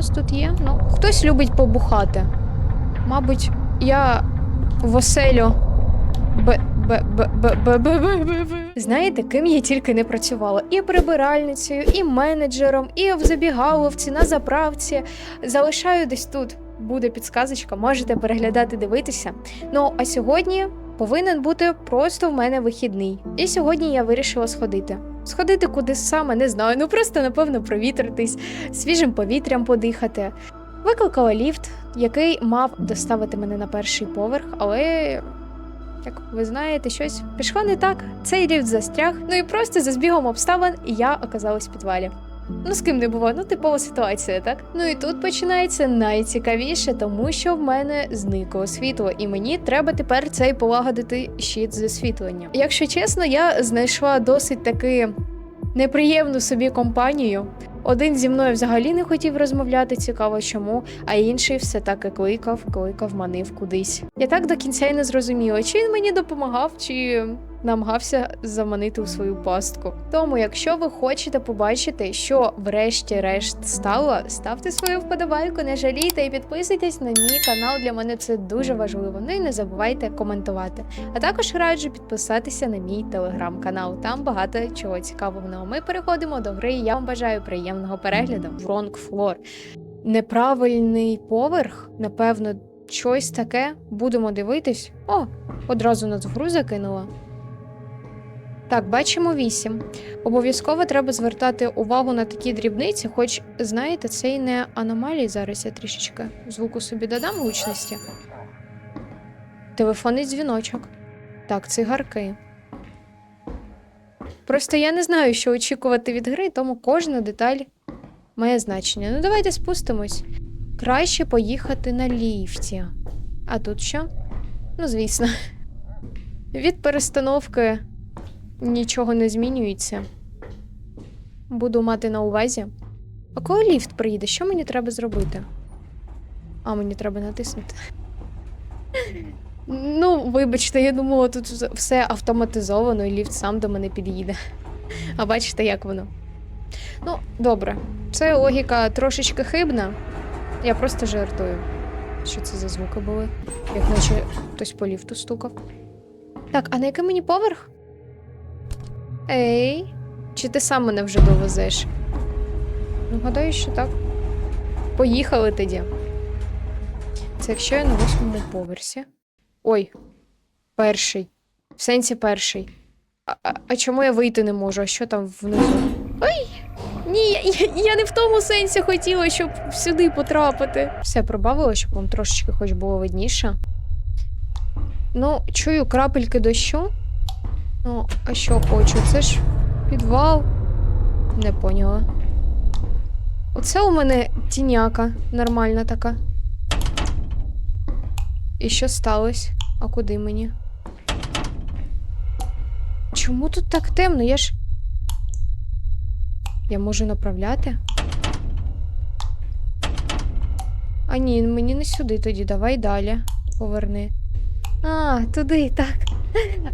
нас тут є? Ну, Хтось любить побухати. Мабуть, я в оселю. Б... Б... Знаєте, ким я тільки не працювала. І прибиральницею, і менеджером, і в забігаловці, на заправці. Залишаю десь тут. Буде підсказочка, можете переглядати, дивитися. Ну, а сьогодні повинен бути просто в мене вихідний. І сьогодні я вирішила сходити. Сходити куди саме, не знаю. Ну просто, напевно, провітритись, свіжим повітрям подихати. Викликала ліфт, який мав доставити мене на перший поверх, але, як ви знаєте, щось пішло не так. Цей ліфт застряг, ну і просто за збігом обставин я оказалась в підвалі. Ну, з ким не було, ну типова ситуація, так? Ну і тут починається найцікавіше, тому що в мене зникло світло, і мені треба тепер цей полагодити щит з освітленням. Якщо чесно, я знайшла досить таки неприємну собі компанію. Один зі мною взагалі не хотів розмовляти, цікаво чому, а інший все так і кликав, кликав, манив кудись. Я так до кінця й не зрозуміла, чи він мені допомагав, чи намагався заманити у свою пастку. Тому, якщо ви хочете побачити, що врешті-решт стало, ставте свою вподобайку, не жалійте і підписуйтесь на мій канал. Для мене це дуже важливо. Ну і не забувайте коментувати. А також раджу підписатися на мій телеграм-канал. Там багато чого цікавого. Ну, ми переходимо до гри. Я вам бажаю приємного перегляду. Wrong Floor. Неправильний поверх, напевно, щось таке. Будемо дивитись. О, одразу нас гру закинула. Так, бачимо 8. Обов'язково треба звертати увагу на такі дрібниці, хоч, знаєте, це і не аномалії зараз я трішечки звуку собі додам гучності. Телефонний дзвіночок. Так, цигарки. Просто я не знаю, що очікувати від гри, тому кожна деталь має значення. Ну, давайте спустимось. Краще поїхати на ліфті. А тут що? Ну, звісно. Від перестановки нічого не змінюється. Буду мати на увазі. А коли ліфт приїде, що мені треба зробити? А, мені треба натиснути. Ну, вибачте, я думала, тут все автоматизовано, і ліфт сам до мене під'їде. А бачите, як воно? Ну, добре. Це логіка трошечки хибна. Я просто жартую. Що це за звуки були? Як наче хтось по ліфту стукав. Так, а на який мені поверх? Ей, чи ти сам мене вже довезеш? Ну, гадаю, що так. Поїхали тоді. Це якщо я на восьмому поверсі. Ой, перший. В сенсі перший. А, а, а чому я вийти не можу? А що там внизу? Ой! Ні, я, я, не в тому сенсі хотіла, щоб сюди потрапити. Все пробавила, щоб вам трошечки хоч було видніше. Ну, чую крапельки дощу. Ну, а що хочу? Це ж підвал. Не поняла. Оце у мене тіняка нормальна така. І що сталося? А куди мені? Чому тут так темно? Я ж. Я можу направляти? А ні, мені не сюди тоді. Давай далі. Поверни. А, туди, так.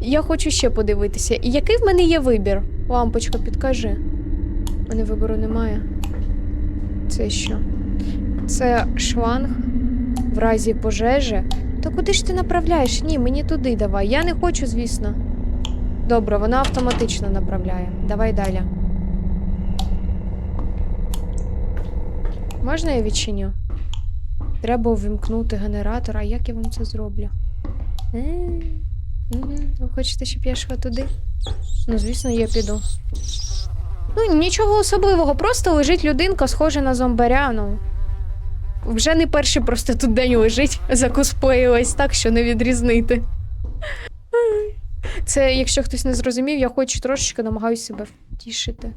Я хочу ще подивитися. І який в мене є вибір? Лампочка, підкажи. У мене вибору немає. Це що? Це шланг в разі пожежі. Та куди ж ти направляєш? Ні, мені туди давай. Я не хочу, звісно. Добре, вона автоматично направляє. Давай далі. Можна я відчиню? Треба увімкнути генератор, а як я вам це зроблю? Е, мгм. Ви хочете, щоб я йшла туди? Ну, звісно, я піду. Ну, нічого особливого, просто лежить людинка, схожа на зомбаря. Ну. Вже не перший просто тут день лежить, закосплеїлась так, що не відрізнити. Це, якщо хтось не зрозумів, я хоч трошечки намагаюся себе втішити.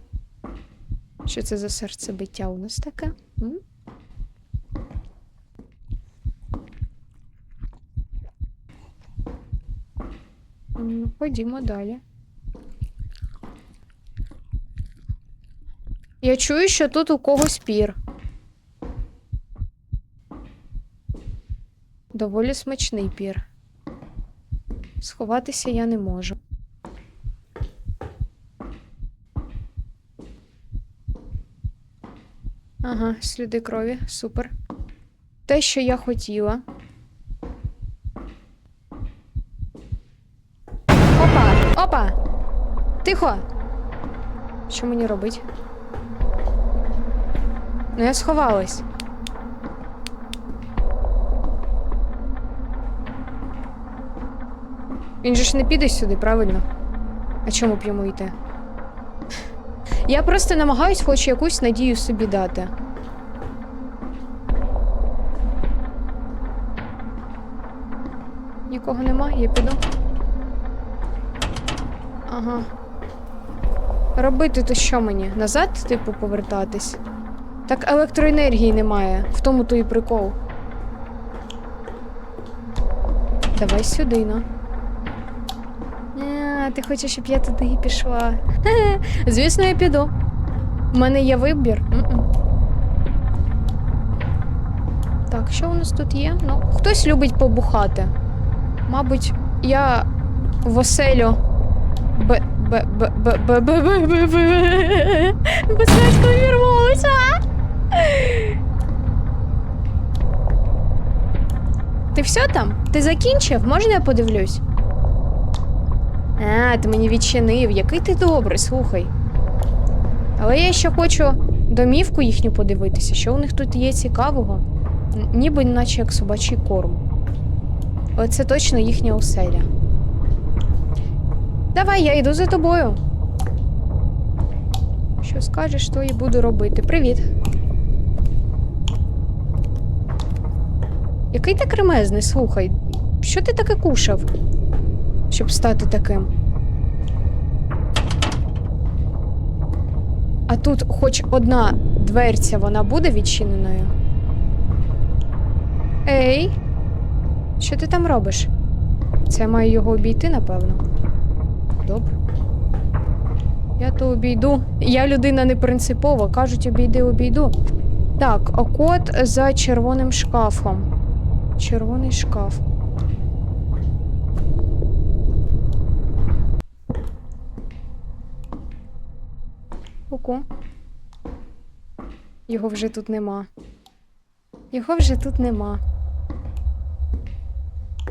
Що це за серцебиття у нас таке? М? Ходімо далі. Я чую, що тут у когось пір. Доволі смачний пір. Сховатися я не можу. Ага. Сліди крові, супер. Те, що я хотіла. Опа! Тихо! Що мені робить? Ну, я сховалась. Він же ж не піде сюди, правильно? А чому б йому йти? Я просто намагаюсь хоч якусь надію собі дати. Нікого нема, я піду. Ага. Робити то що мені? Назад, типу, повертатись? Так електроенергії немає. В тому то і прикол. Давай сюди, ну. А, ти хочеш, щоб я туди пішла? Звісно, я піду. У мене є вибір. М-м. Так, що у нас тут є? Ну, хтось любить побухати. Мабуть, я в оселю. Б. Б. Б. Б. Б. Б. Б. Б. Б. Безпечно вірвалася. Ти все там? Ти закінчив? Можна я подивлюсь? А, ти мені відчинив. Який ти добрий, слухай. Але я ще хочу домівку їхню подивитися, що у них тут є цікавого. Ніби наче як собачий корм. Але це точно їхня оселя. Давай, я йду за тобою. Що скажеш, то і буду робити. Привіт. Який ти кремезний, слухай. Що ти таке кушав? Щоб стати таким. А тут хоч одна дверця вона буде відчиненою. Ей, що ти там робиш? Це я маю його обійти, напевно. Добре. Я то обійду. Я людина не принципова. Кажуть, обійди, обійду. Так, а код за червоним шкафом. Червоний шкаф. Ку-ку. Його вже тут нема. Його вже тут нема.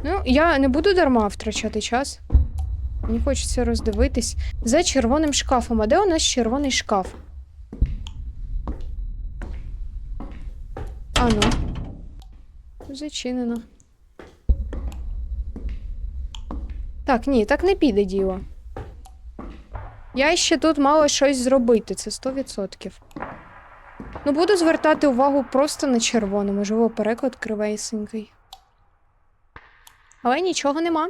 Ну, я не буду дарма втрачати час. Мені хочеться роздивитись. За червоним шкафом. А де у нас червоний шкаф? А ну. Зачинено. Так, ні, так не піде діло. Я ще тут мала щось зробити, це 100%. Ну, буду звертати увагу просто на червоне, можливо, переклад кривейсенький. Але нічого нема.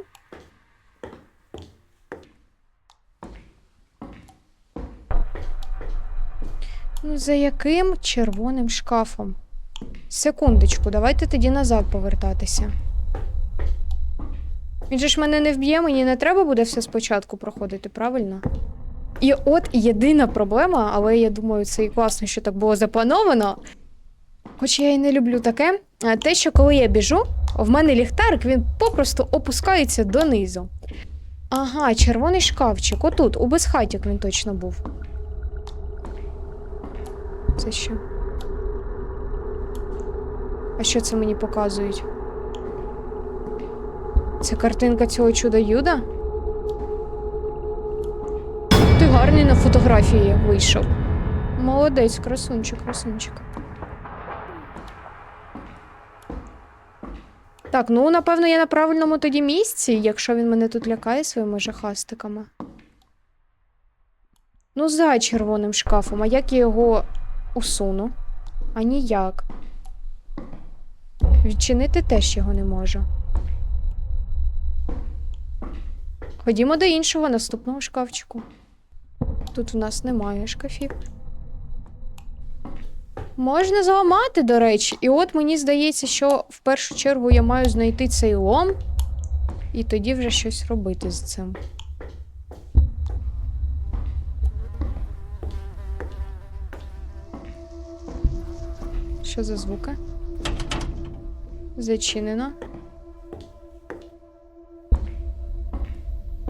За яким червоним шкафом? Секундочку, давайте тоді назад повертатися. Він же ж мене не вб'є, мені не треба буде все спочатку проходити, правильно? І от єдина проблема, але я думаю, це і класно, що так було заплановано. Хоч я і не люблю таке, те, що коли я біжу, в мене ліхтарик він попросту опускається донизу. Ага, червоний шкафчик. Отут, у безхатік він точно був. Це що? А що це мені показують? Це картинка цього чуда Юда? Ти гарний на фотографії вийшов. Молодець, красунчик, красунчик. Так, ну напевно, я на правильному тоді місці, якщо він мене тут лякає своїми жахастиками. Ну, за червоним шкафом, а як я його усуну? А ніяк. Відчинити теж його не можу. Ходімо до іншого наступного шкафчику. Тут в нас немає шкафів. Можна зламати, до речі, і от мені здається, що в першу чергу я маю знайти цей лом, і тоді вже щось робити з цим. Що за звуки? Зачинено.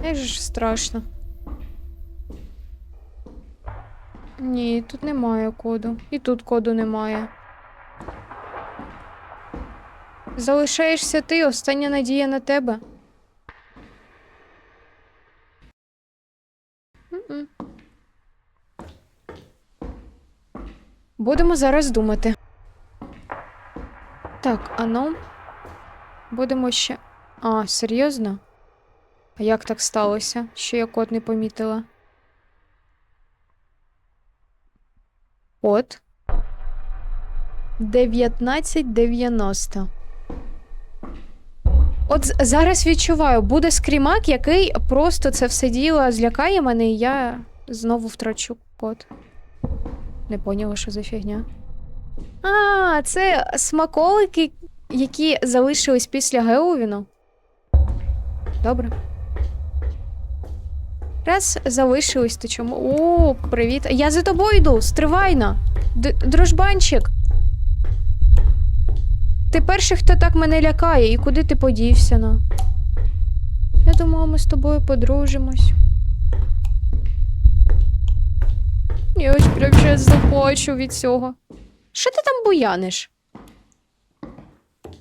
Як же ж страшно. Ні, тут немає коду. І тут коду немає. Залишаєшся ти, остання надія на тебе. Будемо зараз думати. Так, а ну. Будемо ще. А, серйозно? А як так сталося, що я код не помітила? Код 1990. От зараз відчуваю, буде скрімак, який просто це все діло злякає мене, і я знову втрачу код. Не поняла, що за фігня. А, це смаколики, які залишились після Геовіну. Добре. Раз залишились, то чому. О, привіт. Я за тобою йду, стривайно. Д- дружбанчик. Ти перший, хто так мене лякає, і куди ти подівся на? Я думала, ми з тобою подружимось. Я ось прям зараз заплачу від цього. Що ти там буяниш?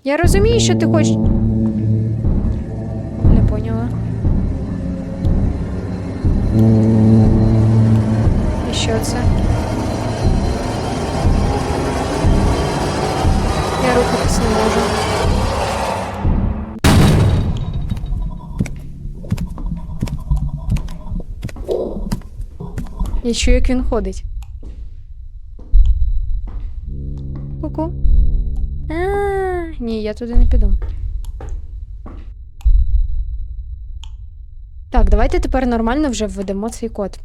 Я розумію, що ти хочеш. Не поняла. І що це? Я рухатись не можу. Я чую, як він ходить. Я туди не піду. Так, давайте тепер нормально вже введемо цей код.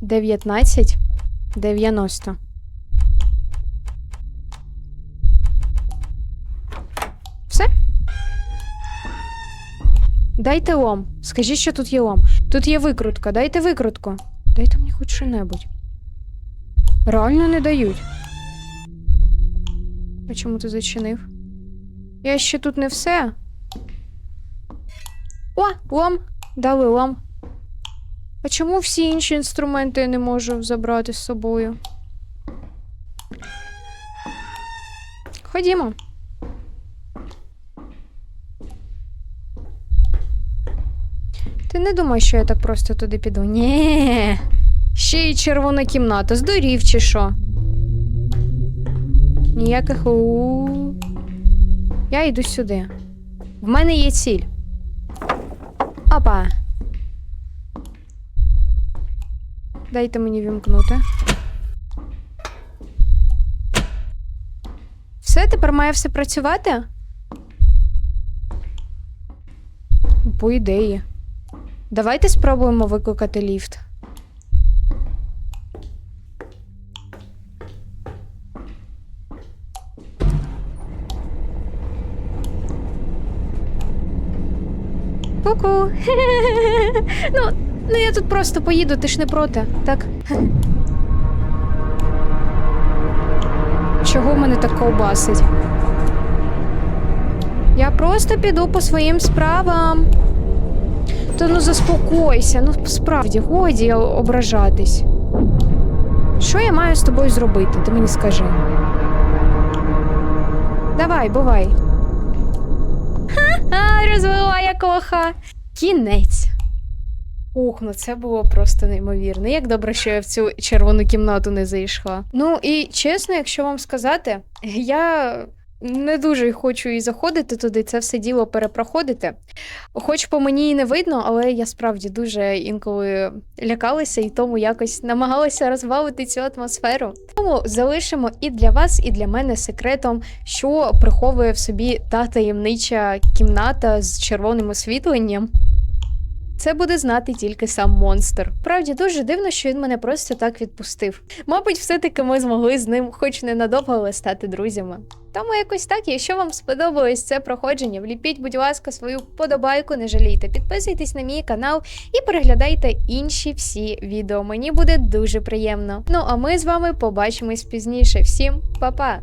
19 90. Все? Дайте лом. Скажіть, що тут є лом. Тут є викрутка. Дайте викрутку. Дайте мені хоч що-небудь. Реально не дають. А чому ти зачинив? Я ще тут не все. О, лом. Дали лом. А чому всі інші інструменти я не можу забрати з собою? Ходімо. Ти не думай, що я так просто туди піду. Ні. Ще й червона кімната. Здурів чи що? Ніяких у. Я йду сюди. В мене є ціль. Опа. Дайте мені вімкнути. Все, тепер має все працювати? По ідеї. Давайте спробуємо викликати ліфт. Ку-ку. Ну, ну я тут просто поїду, ти ж не проти, так? Чого мене так ковбасить? Я просто піду по своїм справам. Та ну заспокойся, ну справді, годі ображатись. Що я маю з тобою зробити? Ти мені скажи. Давай, бувай. Ха-ха, розвела як лоха. Кінець. Ух, ну це було просто неймовірно. Як добре, що я в цю червону кімнату не зайшла. Ну і чесно, якщо вам сказати, я не дуже хочу і заходити туди, це все діло перепроходити. Хоч по мені і не видно, але я справді дуже інколи лякалася і тому якось намагалася розбавити цю атмосферу. Тому залишимо і для вас, і для мене секретом, що приховує в собі та таємнича кімната з червоним освітленням. Це буде знати тільки сам монстр. Правді дуже дивно, що він мене просто так відпустив. Мабуть, все-таки ми змогли з ним, хоч ненадовго, але стати друзями. Тому якось так, якщо вам сподобалось це проходження, вліпіть, будь ласка, свою подобайку, не жалійте, підписуйтесь на мій канал і переглядайте інші всі відео. Мені буде дуже приємно. Ну а ми з вами побачимось пізніше. Всім па-па!